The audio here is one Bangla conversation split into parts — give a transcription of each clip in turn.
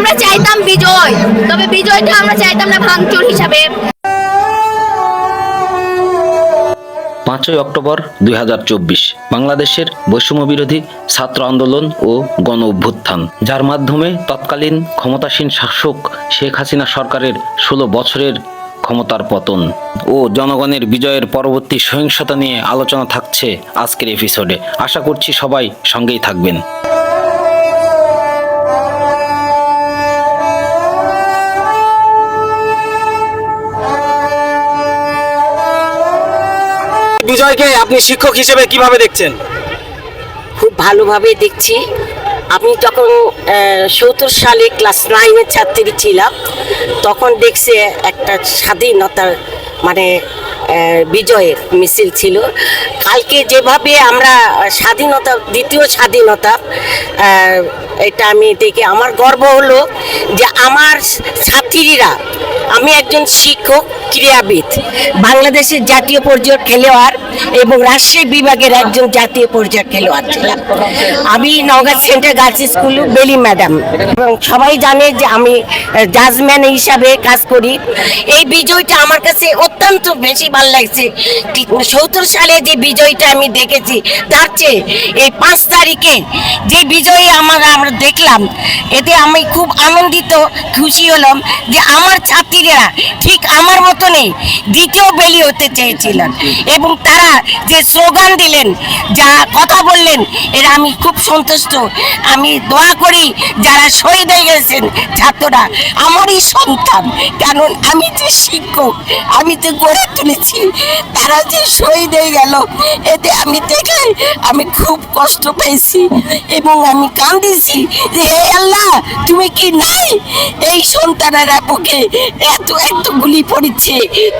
আমরা চাইতাম বিজয়, তবে বিজয়টা আমরা চাইতাম না ভাঙচুর হিসাবে। পাঁচই অক্টোবর দুই হাজার চব্বিশ, বাংলাদেশের বৈষম্য বিরোধী ছাত্র আন্দোলন ও গণ অভ্যুত্থান, যার মাধ্যমে তৎকালীন ক্ষমতাসীন শাসক শেখ হাসিনা সরকারের ষোলো বছরের ক্ষমতার পতন ও জনগণের বিজয়ের পরবর্তী সহিংসতা নিয়ে আলোচনা থাকছে আজকের এপিসোডে। আশা করছি সবাই সঙ্গেই থাকবেন। বিজয়কে আপনি শিক্ষক হিসেবে কীভাবে দেখছেন? খুব ভালোভাবে দেখছি। আমি যখন সত্তর সালে ক্লাস নাইনের ছাত্রী ছিলাম, তখন দেখছে একটা স্বাধীনতার মানে বিজয়ের মিছিল ছিল। কালকে যেভাবে আমরা স্বাধীনতা, দ্বিতীয় স্বাধীনতা এটা আমি দেখে আমার গর্ব হলো যে আমার ছাত্রীরা, আমি একজন শিক্ষক ক্রীড়াবিদ। বাংলাদেশের জাতীয় পর্যায়ের খেলোয়াড় এবং রাজশাহী বিভাগের একজন জাতীয় পর্যায়ের খেলোয়াড় ছিলাম। আমি Naogaon centre girls school, Beli madam. এবং সবাই জানে যে আমি জাজম্যান হিসাবে কাজ করি। এই বিজয়টা আমার কাছে অত্যন্ত বেশি ভালো লাগছে। সত্তর সালে যে বিজয়টা আমি দেখেছি, তার চেয়ে এই পাঁচ তারিখে যে বিজয়ী আমার, আমরা দেখলাম, এতে আমি খুব আনন্দিত, খুশি হলাম যে আমার ছাত্রীরা ঠিক আমার মতনই দ্বিতীয় বেলি হতে চেয়েছিলেন। এবং তারা যে স্লোগান দিলেন, যা কথা বললেন, এরা আমি খুব সন্তুষ্ট। আমি দোয়া করি যারা শহীদ হয়ে গেছেন ছাত্ররা, আমারই সন্তান, কারণ আমি যে শিক্ষক, আমি যে গড়ে তুলেছি, তারা যে শহীদ হয়ে গেল, এতে আমি দেখে আমি খুব কষ্ট পেয়েছি এবং আমি কান্দিছি যে, হে আল্লাহ, তুমি কি নাই? এই সন্তানেরা বুকে এত এত গুলি পড়েছে।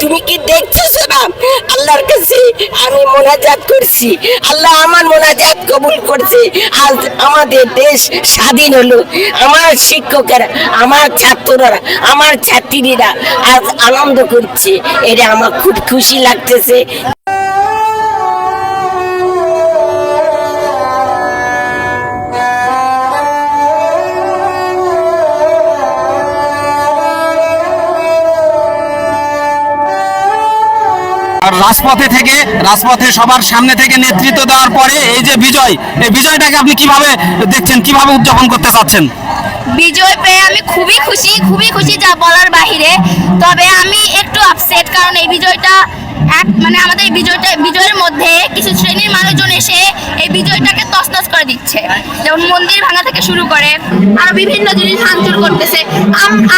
তুমি কি দেখতেছো না? আল্লাহর কাছে আমি মোনাজাত করছি। আল্লাহ আমার মোনাজাত কবুল করছে। আজ আমাদের দেশ স্বাধীন হলো। আমার শিক্ষকেরা, আমার ছাত্ররা, আমার ছাত্রীরা আজ আনন্দ করছে। এটা আমার খুব খুশি লাগতেছে। রাজপথে থেকে, রাজপথে সবার সামনে থেকে নেতৃত্ব দেওয়ার পরে এই যে বিজয়, এই বিজয়টাকে আপনি কীভাবে দেখছেন, কীভাবে উদযাপন করতে চাচ্ছেন? বিজয় পেয়ে আমি খুবই খুশি খুবই খুশি যা বলার বাহিরে। তবে আমি একটু আপসেট কারণ এই বিজয়টা এক মানে আমাদের বিজয়টা, বিজয়ের মধ্যে কিছু শ্রেণির মানুষজন এসে এই বিজয়টাকে করে দিচ্ছে। যেমন মন্দির ভাঙা থেকে শুরু করে আরও বিভিন্ন জিনিস ভাঙচুর করতেছে।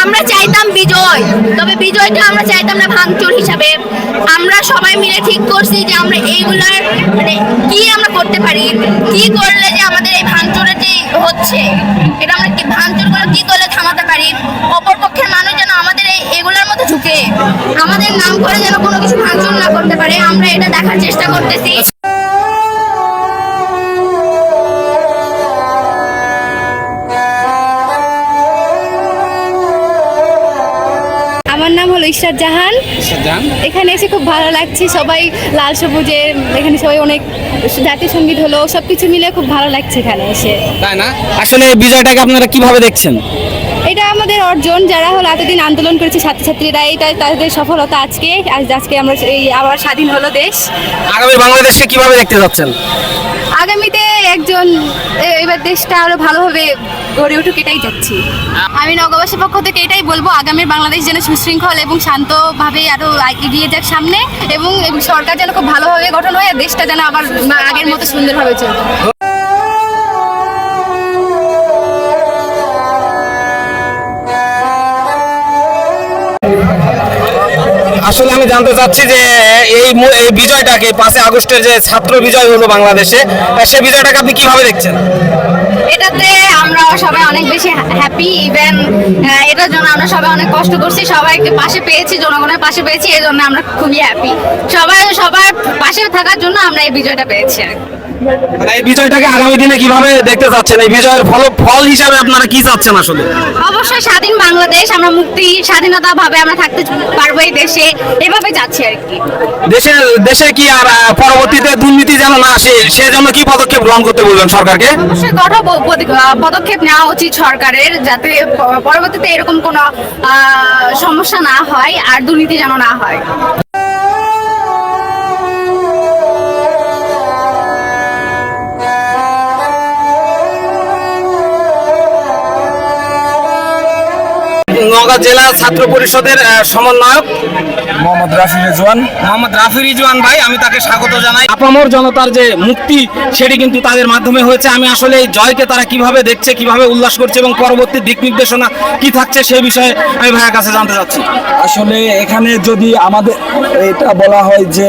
আমরা চাইতাম বিজয়, তবে বিজয়টা আমরা চাইতাম না ভাঙচুর হিসাবে। আমরা সবাই মিলে ঠিক করছি যে আমরা এইগুলার মানে কি আমরা করতে পারি, কি করলে যে আমাদের এই ভাঙচুরের যে হচ্ছে, এটা আমরা কি ভাঙচুর করে কি করলে থামাতে পারি? অপর পক্ষের মানুষ যেন আমাদের এই এগুলোর মধ্যে ঝুঁকে আমাদের নাম করে যেন কোনো কিছু ভাঙচুর না করতে পারে, আমরা এটা দেখার চেষ্টা করতেছি। হলো ইশরাত জাহান। এখানে এসে খুব ভালো লাগছে সবাই লাল সবুজের এখানে সবাই অনেক জাতীয় সংগীত হলো সব কিছু মিলে খুব ভালো লাগছে এখানে এসে। তাই না? আসলে বিজয়টাকে আপনারা কীভাবে দেখছেন? এটা আমাদের অর্জন যারা হলো এতদিন আন্দোলন করেছে ছাত্রছাত্রীরা এটা তাদের সফলতা আজকে আজ আজকে আমরা এই আবার স্বাধীন হলো দেশ। আগামী বাংলাদেশকে কীভাবে দেখতে যাচ্ছেন? আগামীতে একজন এবার দেশটা আরও ভালোভাবে গড়ে উঠুক, এটাই যাচ্ছি। আমি নগরবাসীর পক্ষ থেকে এটাই বলব আগামী বাংলাদেশ যেন সুশৃঙ্খল এবং শান্তভাবে আরও এগিয়ে যাক সামনে এবং সরকার যেন খুব ভালোভাবে গঠন হয় দেশটা যেন আবার আগের মতো সুন্দরভাবে চলবে। আসলে আমি জানতে চাচ্ছি যে এই এই বিজয়টাকে পাঁচই আগস্টের যে ছাত্র বিজয় হলো বাংলাদেশে সেই বিজয়টাকে আপনি কীভাবে দেখছেন? এটাতে আমরা সবাই অনেক বেশি হ্যাপি ইভেন এটার জন্য আমরা সবাই অনেক কষ্ট করছি। সবাইকে পাশে পেয়েছি, জনগণের পাশে পেয়েছি এই জন্য আমরা খুবই হ্যাপি সবাই সবার পাশে থাকার জন্য আমরা এই বিজয়টা পেয়েছি এই বিজয়টাকে আগামী দিনে কীভাবে দেখতে চাচ্ছেন? এই বিজয়ের ফল ফল হিসাবে আপনারা কি চাচ্ছেন আসলে? অবশ্যই স্বাধীন বাংলাদেশ আমরা মুক্তি স্বাধীনতা ভাবে আমরা থাকতে পারব এই দেশে। এভাবে যাচ্ছি আর কি। দেশে দেশে কি আর পরবর্তীতে দুর্নীতি যেন না আসে সেজন্য কি পদক্ষেপ গ্রহণ করতে বলবেন সরকারকে? অবশ্যই কঠোর পদক্ষেপ নেওয়া উচিত সরকারের যাতে পরবর্তীতে এরকম কোনো সমস্যা না হয় আর দুর্নীতি যেন না হয়। নওগাঁ জেলা ছাত্র পরিষদের সমন্বয়ক। মোহাম্মদ রাফি রিজওয়ান। মোহাম্মদ রাফি রিজওয়ান ভাই আমি তাকে স্বাগত জানাই। আপামর জনতার যে মুক্তি সেটি কিন্তু তাদের মাধ্যমে হয়েছে। আমি আসলে এই জয়কে তারা কীভাবে দেখছে কীভাবে উল্লাস করছে এবং পরবর্তী দিক নির্দেশনা কি থাকছে সেই বিষয়ে আমি ভাইয়ের কাছে জানতে চাচ্ছি। আসলে এখানে যদি আমাদের এটা বলা হয় যে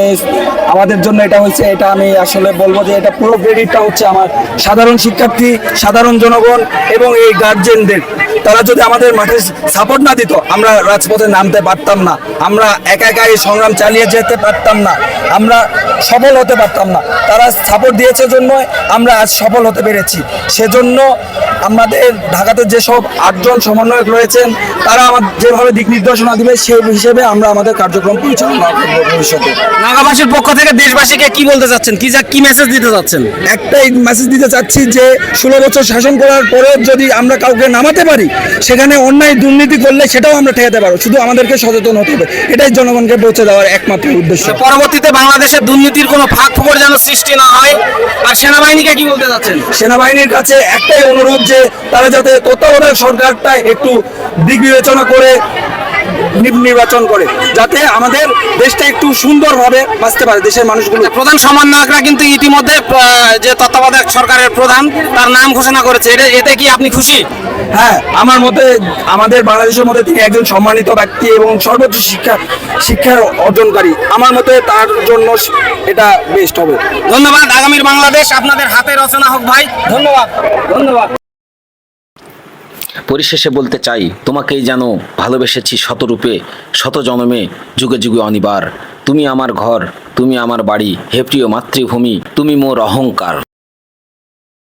আমাদের জন্য এটা হয়েছে এটা আমি আসলে বলব যে এটা পুরো ক্রেডিটটা হচ্ছে আমার সাধারণ শিক্ষার্থী সাধারণ জনগণ এবং এই গার্জেনদের তারা যদি আমাদের মাঠে সাপোর্ট না দিত। আমরা রাজপথে নামতে পারতাম না। আমরা একা একা এই সংগ্রাম চালিয়ে যেতে পারতাম না। আমরা সফল হতে পারতাম না। তারা সাপোর্ট দিয়েছে জন্য আমরা আজ সফল হতে পেরেছি। সেজন্য আমাদের ঢাকাতে যেসব আটজন সমন্বয়ক রয়েছেন তারা আমার যেভাবে দিক নির্দেশনা দিবে সেই হিসেবে আমরা আমাদের কার্যক্রম পরিচালনা করব ভবিষ্যতে। নাগাবাসীর পক্ষ থেকে দেশবাসীকে কি বলতে চাচ্ছেন? কি যা কি মেসেজ দিতে চাচ্ছেন? একটাই মেসেজ দিতে চাচ্ছি যে ষোলো বছর শাসন করার পরে যদি আমরা কাউকে নামাতে পারি সেখানে অন্যায় দুর্নীতি করলে সেটাও আমরা ঠেকাতে পারব। শুধু আমাদেরকে সচেতন হতে হবে। এটাই জনগণকে পৌঁছে দেওয়ার একমাত্র উদ্দেশ্য। পরবর্তীতে বাংলাদেশের দুর্নীতির কোনো ফাঁক ফোকর যেন সৃষ্টি না হয় আর সেনাবাহিনীকে কি বলতে যাচ্ছেন? সেনাবাহিনীর কাছে একটাই অনুরোধ যে তারা যাতে তত্ত্বাবধায়ক সরকারটা একটু দিক বিবেচনা করে নির্বাচন করে যাতে আমাদের দেশটা একটু সুন্দরভাবে বাঁচতে পারে দেশের মানুষগুলো। প্রধান সমন্বয়করা কিন্তু ইতিমধ্যে যে তত্ত্বাবধায়ক সরকারের প্রধান তার নাম ঘোষণা করেছে। এটা- এতে কি আপনি খুশি? হ্যাঁ আমার মতে আমাদের বাংলাদেশের মধ্যে তিনি একজন সম্মানিত ব্যক্তি এবং সর্বোচ্চ শিক্ষা শিক্ষার অর্জনকারী। আমার মতে তার জন্য এটা বেস্ট হবে। ধন্যবাদ আগামীর বাংলাদেশ আপনাদের হাতে রচনা হোক ভাই। ধন্যবাদ। ধন্যবাদ। পরিশেষে বলতে চাই, তোমাকেই যেন ভালোবেসেছি শতরূপে শত জনমে যুগে যুগে অনিবার। তুমি আমার ঘর, তুমি আমার বাড়ি, হে প্রিয় মাতৃভূমি, তুমি মোর অহংকার।